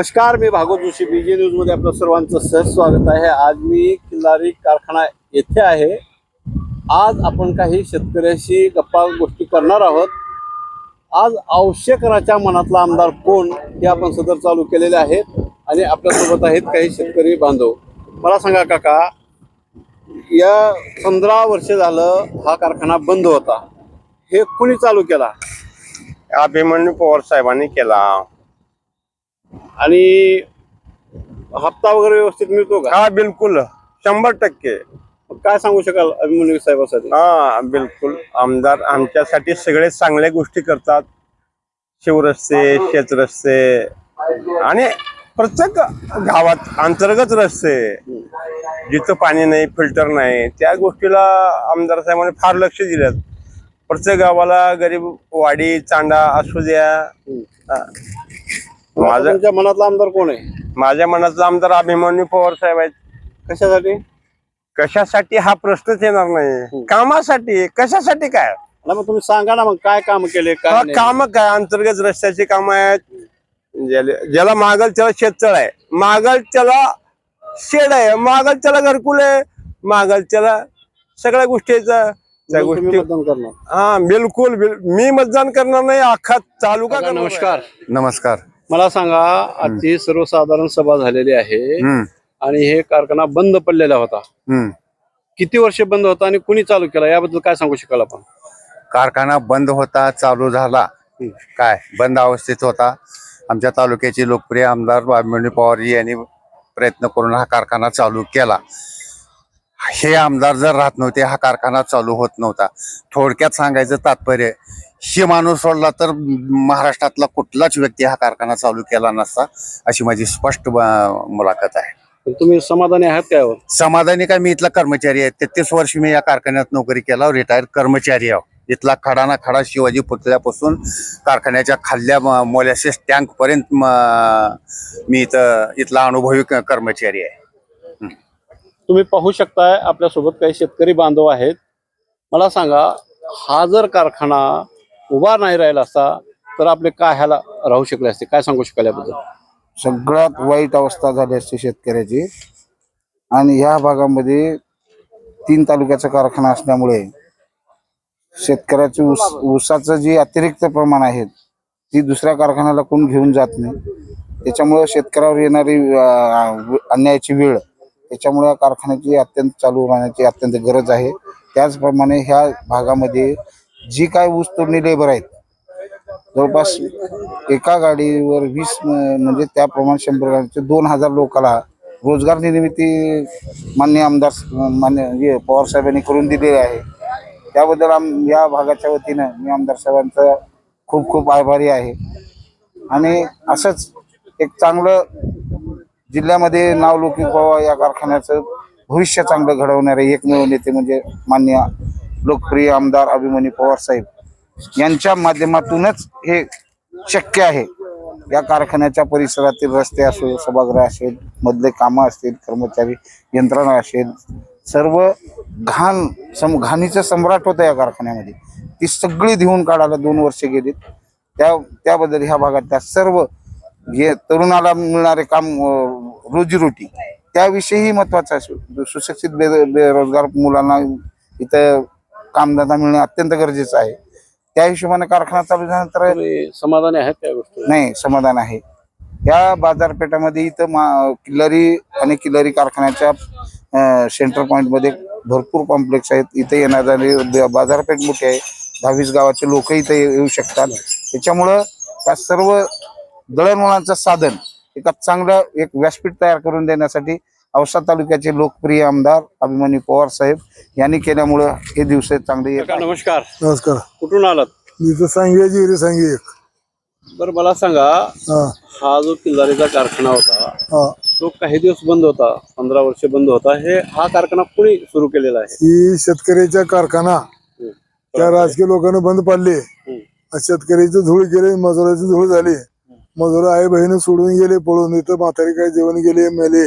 नमस्कार मी भागवत जोशी बीजे जे न्यूजमध्ये आपलं सर्वांचं सहज स्वागत आहे. आज मी किल्लारी कारखाना येथे आहे. आज आपण काही शेतकऱ्याशी गप्पा गोष्टी करणार आहोत. आज औषेकराच्या मनातला आमदार कोण हे आपण सदर चालू केलेले आहेत आणि आपल्यासोबत आहेत काही शेतकरी बांधव. मला सांगा काका या पंधरा वर्ष झालं हा कारखाना बंद होता. हे कुणी चालू केला? अभिमन्यू पवार साहेबांनी केला. आणि हप्ता वगैरे व्यवस्थित मिळतो का? हा बिलकुल. शंभर टक्के. काय सांगू शकाल अभिमन्यू साहेबासाठी? हा बिलकुल. आमदार आमच्यासाठी सगळे चांगल्या गोष्टी करतात. शिवरस्ते शेतरस्ते आणि प्रत्येक गावात अंतर्गत रस्ते. जिथं पाणी नाही फिल्टर नाही त्या गोष्टीला आमदार साहेबांनी फार लक्ष दिलं प्रत्येक गावाला गरीब वाडी चांडा असू द्या. माझं तुमच्या मनातला आमदार कोण आहे? माझ्या मनातला आमदार अभिमन्यू पवार साहेब आहेत. कशासाठी? कशासाठी हा प्रश्नच येणार नाही. कामासाठी. कशासाठी काय? मग तुम्ही सांगा ना मग काय काम केले काय नाही. काम काय? अंतर्गत रस्त्याची काम आहेत. ज्याला ज्याला मागल त्याला शेततळ आहे. मागल त्याला शेड आहे. मागल त्याला घरकुल आहे. मागल त्याला सगळ्या गोष्टीचा त्या तुम्ही गोष्टी मतदान करणार. हा बिलकुल बिल- मी मतदान करणार नाही. अख्खा तालुका काका, करणार आहे. नमस्कार. नमस्कार. मला सांगा आजची सर्वसाधारण सभा झालेली आहे आणि हे कारखाना बंद पडलेला होता. किती वर्ष बंद होता आणि कुणी चालू केला? याबद्दल काय सांगू शकाल आपण? कारखाना बंद होता चालू झाला. काय? बंद अवस्थेत होता. आमच्या तालुक्याचे लोकप्रिय आमदार अभिमन्यू पवारजी यांनी प्रयत्न करून हा कारखाना चालू केला. हे आमदार जर राहत नव्हते हा कारखाना चालू होत नव्हता. थोडक्यात सांगायचं तात्पर्य हे माणूस सोडला तर महाराष्ट्रातला कुठलाच व्यक्ती हा कारखाना चालू केला नसता अशी माझी स्पष्ट मुलाखत आहे. तुम्ही समाधानी आहात काय? समाधानी काय मी इथला कर्मचारी आहे. तेहतीस वर्ष मी या कारखान्यात नोकरी केला रिटायर कर्मचारी आहे. इथला खडा ना खडा शिवाजी पुतळ्यापासून कारखान्याच्या खाल्ल्या मोलॅसिस टँक पर्यंत म- इथं इथला अनुभवी क- कर्मचारी आहे. तुम्ही पाहू शकताय आपल्यासोबत काही शेतकरी बांधव आहेत. मला सांगा हा जर कारखाना उभा नाही राहिला असता तर आपले काय ह्याला राहू शकले असते? काय सांगू शकाल याबद्दल? सगळ्यात वाईट अवस्था झाली असते शेतकऱ्याची. आणि ह्या भागामध्ये तीन तालुक्याचा कारखाना असल्यामुळे शेतकऱ्याचे ऊस ऊसाचं जे अतिरिक्त प्रमाण आहे ती दुसऱ्या कारखान्याला कोण घेऊन जात नाही. त्याच्यामुळं शेतकऱ्यावर येणारी अन्यायाची वेळ त्याच्यामुळे या कारखान्याची अत्यंत चालू राहण्याची अत्यंत गरज आहे. त्याचप्रमाणे ह्या भागामध्ये जी काय ऊस तोडणी लेबर आहेत जवळपास एका गाडीवर वीस म्हणजे त्याप्रमाणे शंभर गाडीचे दोन हजार लोकाला रोजगार निर्मिती मान्य आमदार मान्य हे पवार साहेबांनी करून दिलेली आहे. त्याबद्दल आम या भागाच्या वतीनं मी आमदार साहेबांचा खूप खूप आभारी आहे. आणि असंच एक चांगलं जिल्ह्यामध्ये नावलौकिक व्हावा या कारखान्याचं भविष्य चांगलं घडवणारे एकमेव नेते म्हणजे मान्य लोकप्रिय आमदार अभिमन्यू पवार साहेब. यांच्या माध्यमातूनच हे शक्य आहे. या कारखान्याच्या परिसरातील रस्ते असो सभागृह असेल मधले कामं असतील कर्मचारी यंत्रणा असेल सर्व घाण सम घाणीचं सम्राट होतं या कारखान्यामध्ये. ती सगळी धुवून काढायला दोन वर्षे गेलीत. त्या त्याबद्दल ह्या भागातल्या सर्व तरुणाला मिळणारे काम रोजीरोटी त्याविषयीही महत्वाचं आहे. सुशिक्षित बे बेरोजगार मुलांना इथं कामधंदा मिळणे अत्यंत गरजेचं आहे. त्या हिशोबाने कारखाना चालू झाल्यानंतर समाधानी आहेत त्या गोष्टी नाही समाधान आहे. या बाजारपेठामध्ये इथं मा किल्लारी आणि किल्लारी कारखान्याच्या सेंटर पॉईंटमध्ये भरपूर कॉम्प्लेक्स आहेत. इथे येणार बाजारपेठ मोठी आहे. दहावीस गावाचे लोक इथे येऊ शकतात. त्याच्यामुळं या सर्व दळणवळणाचं साधन एका चांगलं एक व्यासपीठ तयार करून देण्यासाठी औसा तालुक्याचे लोकप्रिय आमदार अभिमन्यू पवार साहेब यांनी केल्यामुळं हे दिवस चांगले येत काका, आहेत. नमस्कार. नमस्कार. कुठून आलात? मी तर सांगूया जिरी सांगी एक. बरं मला सांगा हा. हा जो किल्लारीचा कारखाना होता हा. तो काही दिवस बंद होता पंधरा वर्ष बंद होता हे हा कारखाना कुणी सुरू केलेला आहे? ही शेतकऱ्याच्या कारखाना. त्या राजकीय लोकांना बंद पाडले. शेतकऱ्याची धूळ गेले मजुराची धूळ झाली. मजूर आई बहिणी सोडून गेले पळून इथं म्हातारी काय जेवण गेले मेले.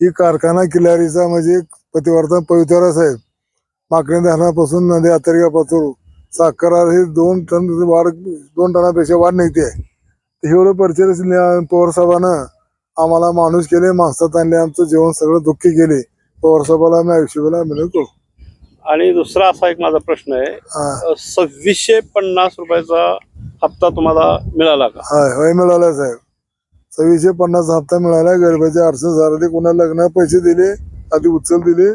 ही कारखाना किल्लारीचा म्हणजे पतिवर्तन पवित्रा साहेब माकणी धरणापासून नदी अतर्गापासून साखर हे दोन टन वाढ दोन टनापेक्षा वाढ निघते. एवढं परिचय पवार साहेबानं. आम्हाला माणूस केले माणसात आणले आमचं जीवन सगळं दुःखी केले. पवार साहेबाला आम्ही आयुष्यभर आम्ही करू आणि दुसरा असा एक माझा प्रश्न आहे. सव्वीसशे पन्नास रुपयाचा हप्ता तुम्हाला मिळाला का? हाय होय मिळाला साहेब. सव्वीसशे पन्नास हप्ता मिळाला गरीबाचे अडचण झाले कुणा लग्न पैसे दिले आधी उचल दिले.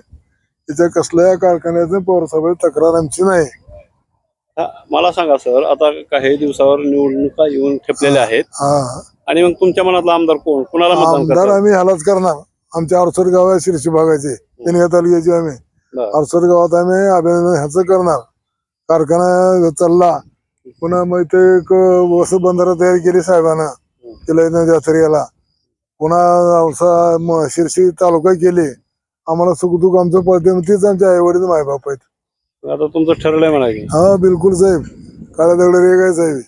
त्याच्या कसल्याही कारखान्याचं साहेबांची तक्रार आमची नाही. हा, मला सांगा सर आता काही दिवसावर निवडणुका येऊन ठेपलेल्या आहेत. हा आणि मग तुमच्या मनातला आमदार कोण? कुणाला मतदान आमदार आम्ही ह्यालाच करणार. आमच्या अरसोड गाव आहे शिरशी भागाचे तिने तालुक्याचे आम्ही. बरं. अरसोड गावात आम्ही अभिनंदन ह्याचं करणार. कारखाना चालला पुन्हा मग ते एक वस बंधारा तयार केली साहेबांना. तिला जात्रेला पुन्हा औसा शिरशी तालुका केले. आम्हाला सुखदुःख आमचं पडते मग तेच आमचे आई वडील मायबाप आहेत. आता तुमचं ठरलंय म्हणा की. हा बिलकुल साहेब. काळ्या दगड रे काय साहेब.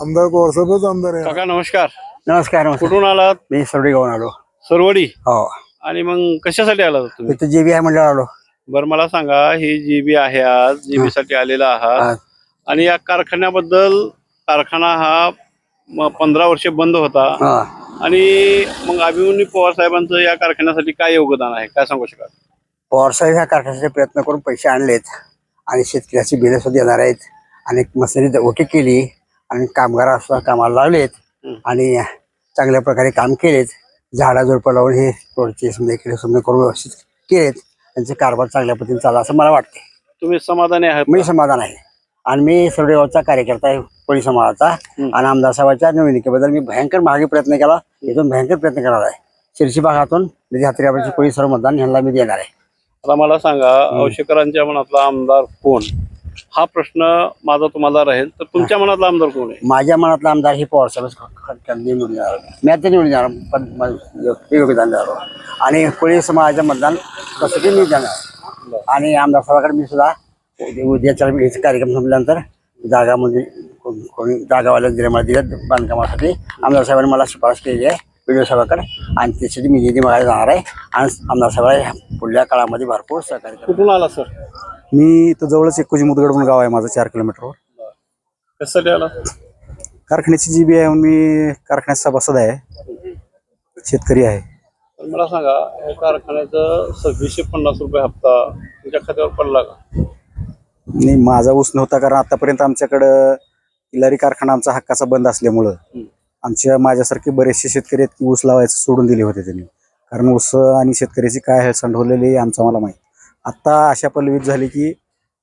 आमदार पवार साहेबच आमदार आहे. काका नमस्कार. नमस्कार नमस्कार. कुठून आलात? मी सरडी गावून आलो. सरवडी? हो. आणि मग कशासाठी आलात तुम्ही? इथं जे बी आहे म्हणलं आलो. बरं मला सांगा ही जीबी आहे आज. जीबी साठी आलेला. आहात. आणि या कारखान्याबद्दल कारखाना हा पंधरा वर्षे बंद होता. हा. आणि मग अभिमन्यू पवार साहेबांचं या कारखान्यासाठी काय योगदान आहे? काय सांगू शकाल? पवारसाहेब ह्या कारखान्याचे प्रयत्न करून पैसे आणलेत आणि शेतकऱ्याची बिलं सुद्धा देणार आहेत. आणि मशिनरी ओके केली आणि कामगार सुद्धा कामाला लावलेत आणि चांगल्या प्रकारे काम केलेत. झाडा झुडपं लावून हे रोडचे समजा इकडे समजा करून व्यवस्थित केलेत. त्यांचे कारभार चांगल्या पद्धतीने चालला असं मला वाटते तुम्ही समाधानी आहात मी? समाधान आहे. आणि मी सरडेगावचा कार्यकर्ता आहे कोळी समाजाचा. आणि आमदार साहेबांच्या निवडणुकीबद्दल मी भयंकर मागे प्रयत्न केला. इथून भयंकर प्रयत्न करणार आहे. शिरशी भागातून हात्रीबाची कोळी सर्व मतदान ह्यांना मी देणार आहे. आता मला सांगा औशेकरांच्या मनातला आमदार कोण? हा प्रश्न माझा तुम्हाला राहील तर तुमच्या मनातला आमदार कोण आहे? माझ्या मनातला आमदार हे पवार साहेब निवडून मी आता निवडून येणार पण योगदान देणार आणि कोळी समाजाचं मतदान कसं ते मी देणार. आणि आमदार साहेबाकडे मी सुद्धा उद्याच्या हेच कार्यक्रम संपल्यानंतर जागा म्हणजे कोण- कोणी जागावाल्या दिल्या मला दिल्या बांधकामासाठी. आमदार साहेबांनी मला शिफारस केली आहे व्हिडिओ साहेबाकडे आणि त्यासाठी मी निधी मागायला जाणार आहे. आणि आमदार साहेबाला ह्या पुढल्या काळामध्ये भरपूर सहकार्य करणार. कुठून आला सर? मी इथं जवळच एकोजी मुदगड म्हणून गाव आहे माझं चार किलोमीटरवर. कशासाठी आला कारखान्याची जी बी आहे मी कारखान्यात सभासद आहे. शेतकरी आहे. मला सांगा या कारखान्याचं सव्वीसशे पन्नास रुपये हप्ता तुमच्या खात्यावर पडला का? आणि माझा ऊस नव्हता कारण आतापर्यंत आमच्याकडं किल्लारी कारखाना आमचा हक्काचा बंद असल्यामुळं आमच्या माझ्यासारखे बरेचसे शेतकरी आहेत की ऊस लावायचं सोडून दिले होते त्यांनी. कारण ऊस आणि शेतकऱ्याची काय आहे संढवलेली आमचं आम्हाला माहीत. आत्ता अशा पल्लवीत झाली की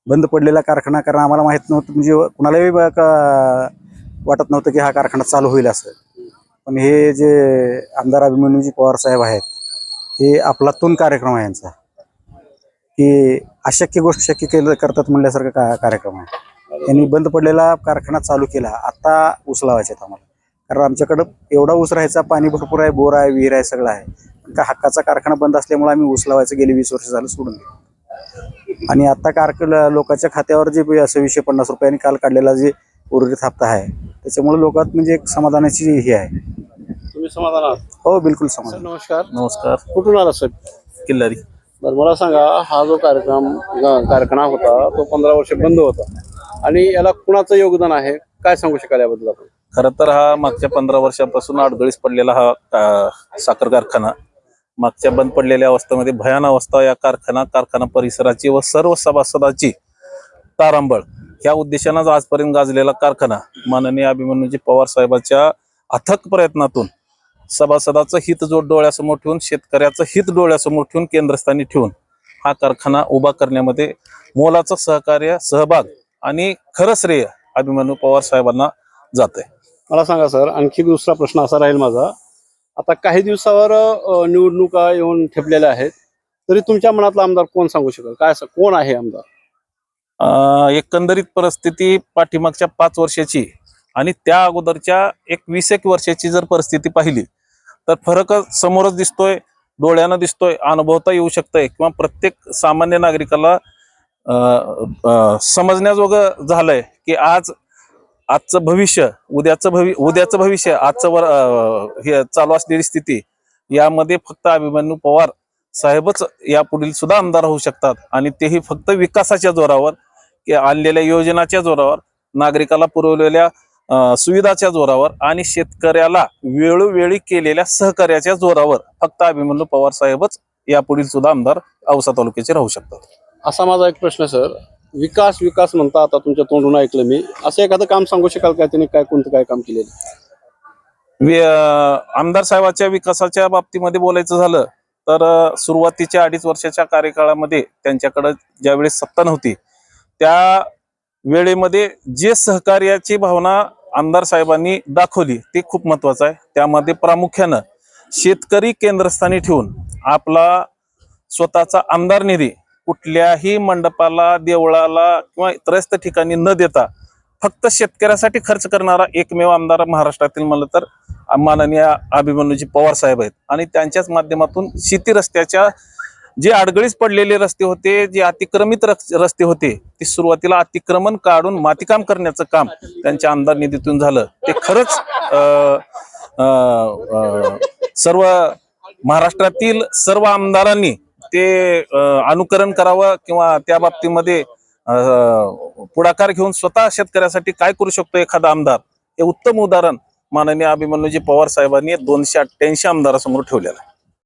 बंद पडलेला कारखाना कारण आम्हाला माहीत नव्हतं म्हणजे कुणालाही वाटत नव्हतं की हा कारखाना चालू होईल असं. पण हे जे आमदार अभिमन्यूजी पवार साहेब आहेत हे आपलातून कार्यक्रम आहे यांचा. की अशक्य गोष्ट शक्य केलं करतात म्हणल्यासारखं का कार्यक्रम आहे? त्यांनी बंद पडलेला कारखाना चालू केला. आता ऊस लावायचे आहेत आम्हाला. कारण आमच्याकडं एवढा ऊस राहायचा पाणी भरपूर आहे बोर आहे विहीर आहे सगळं आहे. का हक्काचा कारखाना बंद असल्यामुळे आम्ही ऊस लावायचं गेली वीस वर्ष झालं सोडून दिलं. आणि आता कारक लोकांच्या खात्यावर जे सव्वीसशे पन्नास रुपयांनी काल काढलेला जे उर्वरित हप्ता आहे त्याच्यामुळे लोकात म्हणजे एक समाधानाची हे आहे. तुम्ही समाधान आहात? हो बिलकुल समाधान. नमस्कार. नमस्कार. कुठून आला सर किल्लारी. बरं मला सांगा हा जो कार्यक्रम कारखाना होता तो पंधरा वर्ष बंद होता. आणि याला कुणाचं योगदान आहे? काय सांगू शकाल याबद्दल आपण? खरं तर हा मागच्या पंधरा वर्षापासून अडगळीस पडलेला हा साखर कारखाना. मागच्या बंद पडलेल्या अवस्थेमध्ये भयान अवस्था या कारखाना कारखाना परिसराची व सर्व सभासदाची तारांबळ. या उद्देशानं आजपर्यंत गाजलेला कारखाना. माननीय अभिमन्यूजी पवार साहेबांच्या अथक प्रयत्नातून सभासदाचं हित जोड डोळ्यासमोर ठेवून शेतकऱ्याचं हित डोळ्यासमोर ठेवून केंद्रस्थानी ठेवून हा कारखाना उभा करण्यामध्ये मोलाचं सहकार्य सहभाग आणि खरं श्रेय अभिमन्यू पवार साहेबांना जात आहे मला सांगा सर आणखी दुसरा प्रश्न असा राहील माझा. आता काही दिवसावर निवडणुका येऊन ठेपलेल्या आहेत. तरी तुमच्या मनातला आमदार कोण सांगू शकाल? काय असं कोण आहे आमदार? एकंदरीत परिस्थिती पाठीमागच्या पाच वर्षाची आणि त्या अगोदरच्या एक वीस एक वर्षाची जर परिस्थिती पाहिली तर फरक समोरच दिसतोय डोळ्यानं दिसतोय अनुभवता येऊ शकतंय किंवा प्रत्येक सामान्य नागरिकाला अं, समजण्याजोगं झालंय की आज आजचं भविष्य उद्याचं भवि उद्याचं भविष्य आजचं वर हे चालू असलेली स्थिती यामध्ये फक्त अभिमन्यू पवार साहेबच यापुढील सुद्धा आमदार होऊ शकतात आणि तेही फक्त विकासाच्या जोरावर की आणलेल्या योजनाच्या जोरावर नागरिकाला पुरवलेल्या सुविधाच्या जोरावर आणि शेतकऱ्याला वेळोवेळी केलेल्या सहकार्याच्या जोरावर. फक्त अभिमन्यू पवार साहेबच यापुढील सुद्धा आमदार औसा तालुक्याचे राहू शकतात. असा माझा एक प्रश्न सर. विकास विकास म्हणता आता तुमच्या तोंडून ऐकलं मी. असं एखादं काम सांगू शकाल का त्यांनी? काय कोणतं काय काम केलेलं? आमदार साहेबाच्या विकासाच्या बाबतीमध्ये बोलायचं झालं तर सुरुवातीच्या अडीच वर्षाच्या कार्यकाळामध्ये त्यांच्याकडे ज्यावेळेस सत्ता नव्हती त्या वेळेमध्ये जे सहकार्याची भावना आमदार साहेबांनी दाखवली. ते खूप महत्वाचं आहे. त्यामध्ये प्रामुख्यानं शेतकरी केंद्रस्थानी ठेवून आपला स्वतःचा आमदार निधी कुठल्याही मंडपाला देवळाला किंवा त्रस्त ठिकाणी न देता फक्त शेतकऱ्यासाठी खर्च करणारा एकमेव आमदार महाराष्ट्रातील म्हणलं तर माननीय अभिमन्यूजी पवार साहेब आहेत. आणि त्यांच्याच माध्यमातून शेती रस्त्याच्या जे अडगळीस पडलेले रस्ते होते जे अतिक्रमित रस्ते होते ते सुरुवातीला अतिक्रमण काढून मातीकाम करण्याचं काम त्यांच्या आमदार निधीतून झालं. ते खरंच अं, सर्व महाराष्ट्रातील सर्व आमदारांनी ते अनुकरण करावं किंवा त्या बाबतीमध्ये पुढाकार घेऊन स्वतः शेतकऱ्यासाठी काय करू शकतो एखादा आमदार हे उत्तम उदाहरण माननीय अभिमन्यूजी पवार साहेबांनी दोनशे अठ्ठ्याऐंशी आमदारासमोर ठेवलेलं आहे.